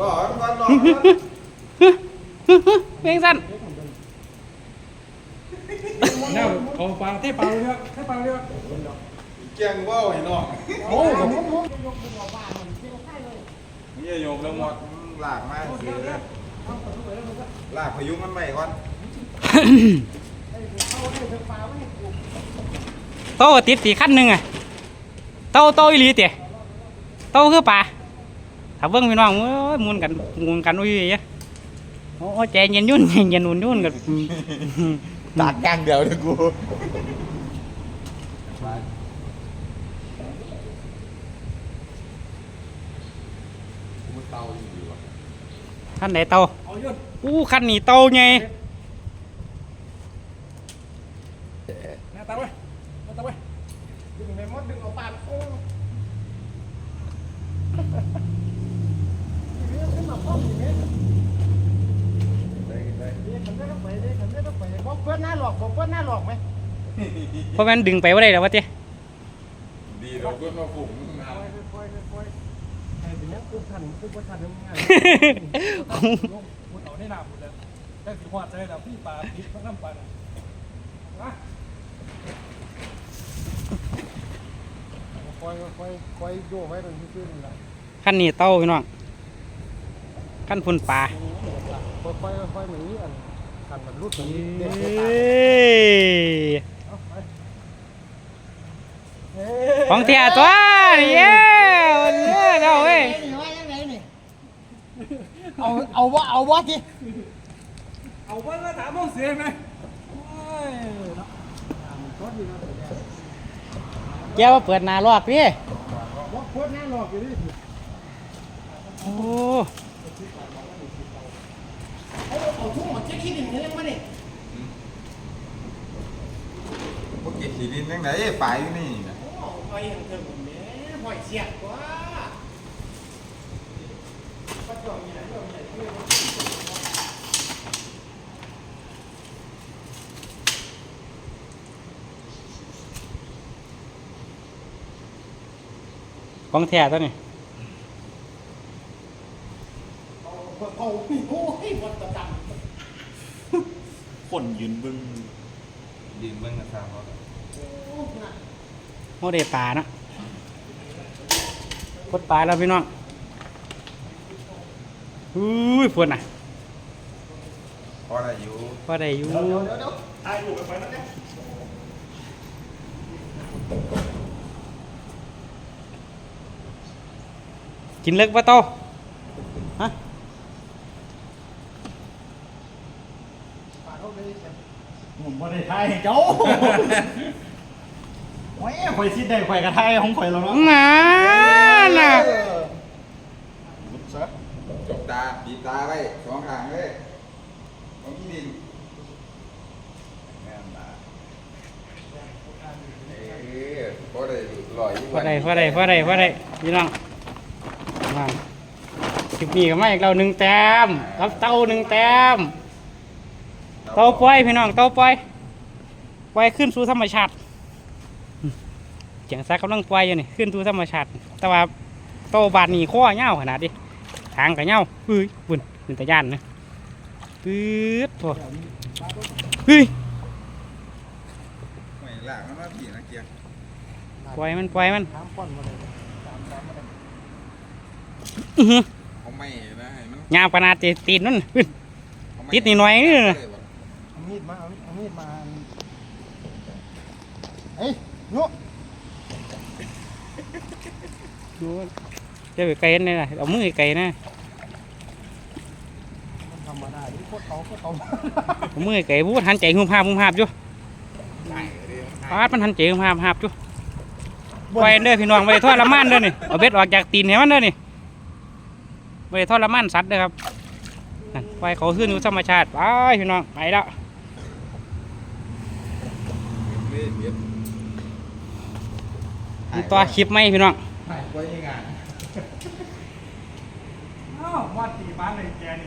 รอก่อนรอเพียงสั้นเนี่ยเอาปลาเทปลาเลยครับเทปลาเลยครับเกียงว่าวให้น้องโอ้ผมนี่โยมแล้วหมดลากมาซื้อเลยลากพายุมันใหม่ก่อนโตติดสีขั้นหนึ่งอะโตโตอีหลีเตะโตคือปลา ถ้าเบิ่งพี่น้องเอ้ยหมุนกันหมุนกันอุ้ยเอ้ยโอ้ใจเย็นยุ่นใจเย็นอุ่นยุ่นกันตากย่างเดียวเลยกูกูเตาอยู่วะขั้นไหนโตเอายนอู้ขั้นนี้โตไงหน้าตาไว้หน้าตาไว้ดึงในมดดึงเอาปากโอ้ บอกเพื่อนหน้าหลอกบอกเพื่อนหน้าหลอกไหมเพราะมันดึงไปว่าได้แล้ววะเต้ดีเราก็มาฝูงงานค่อยค่อยค่อยไอ้เป็นนักคือทันคือว่าทันทำงานลงมุดเอาได้น้ำหมดเลยได้สีหวาดใจแล้วพี่ปลาพิษต้องน้ำปลานะค่อยค่อยค่อยโยไว้ตรงที่ขึ้นละขั้นนี้โตพี่น้อง ขั้นพุ่นปลาค่อยค่อยค่อยเหมือนนี้อันทันมันรุดตรงนี้เอเด็ก้ยเอาไปของเทียตัวนี่เย้เย้เจ้าเว้ยเอาเอาวะเอาวะทีเอาไว้แล้วถามว่าเสียไหมโอ้ยแกว่าเปิดหนาลอกพี่บอกเพื่อนหน้าหลอกอยู่ดิโอ้ เอาทุ่งมาเช็คขี้ดินนี่ยังไม่เนี่ยพวกเก็บสีดินยังไงปลายอยู่นี่นะหอยเถอะผมเนี่ยหอยเสียกว่าของแท้ตัวนี้ เอาเอาโอ้ ยหมดตะดคนยืนบึ้งดินเบิ่งกันซ้ำเขาโมเดปลาเนาะพดปลาแล้วพี่น้องอุ้ยพวดน่ะพอได้อยู่พอได้อยู่ตายอยู่ไปนั่นเนี่ยกินเลิกปะโตฮะ ผมไม่ได้ทายให้เจ้าโอ้ยข่อยซิดได้ข่อยกระทายของข่อยแล้วเนาะงานน่ะลุกซะจบตาปีตาไว้สองข้างเลยต้องมีดินแม่นตาเอ้ยพอได้ลอยอยู่พอได้พอได้พอได้พอได้พี่น้องมาคลิปนี้ก็มาอีกเราหนึ่งแต้มรับเต้าหนึ่งแต้ม เต้าปล่อยพี่น้องเต้าปล่อยปล่อยขึ้นสู่ธรรมชาติเจียงซักกำลังปล่อยอยู่นี่ขึ้นสู่ธรรมชาติ แต่ว่าโตบาดนี่ข้อเง่าวขนาดดิทางกับเง่าวเฮ้ยบุญเป็นตะย่านนะปื๊ดโถเฮ้ยไม่ลากมันมาผีนะเกียงปล่อยมันปล่อยมันำน้ำป้อนมาเลยอื้อหือเขาไม่นะให้มันยาวขนาดจะตีนนั่นอื้อเขาไม่ติดนิดหน่อยนี่นะเอา มีดมาเอาเอามีดมาเฮ้ยโยดูเจะไปไกลนี่นะเอามือไกลนะมันธรรมดาที่โคตรเขาโคตรเขาเอามือไกลบูดหันใจหุ่มหาบหุ่มหาบอยู่ได้เลยปาดมันหันใจหุ่มหาบหาบอยู่ปล่อยเด้อพี่น้องไปทอดละมันเด้อนี่เอาเบ็ดออกจากตีนให้มันเด้อนี่ไปทอดละมันสัตว์เด้อครับนั่นปล่อยเขาขึ้นอยู่ธรรมชาติไปพี่น้องไปแล้วเล่ นเบียดมีตัวคลิปไหมพี่น้องไว้ยังไงอ้าววาดตีบ้านเลยแกนี่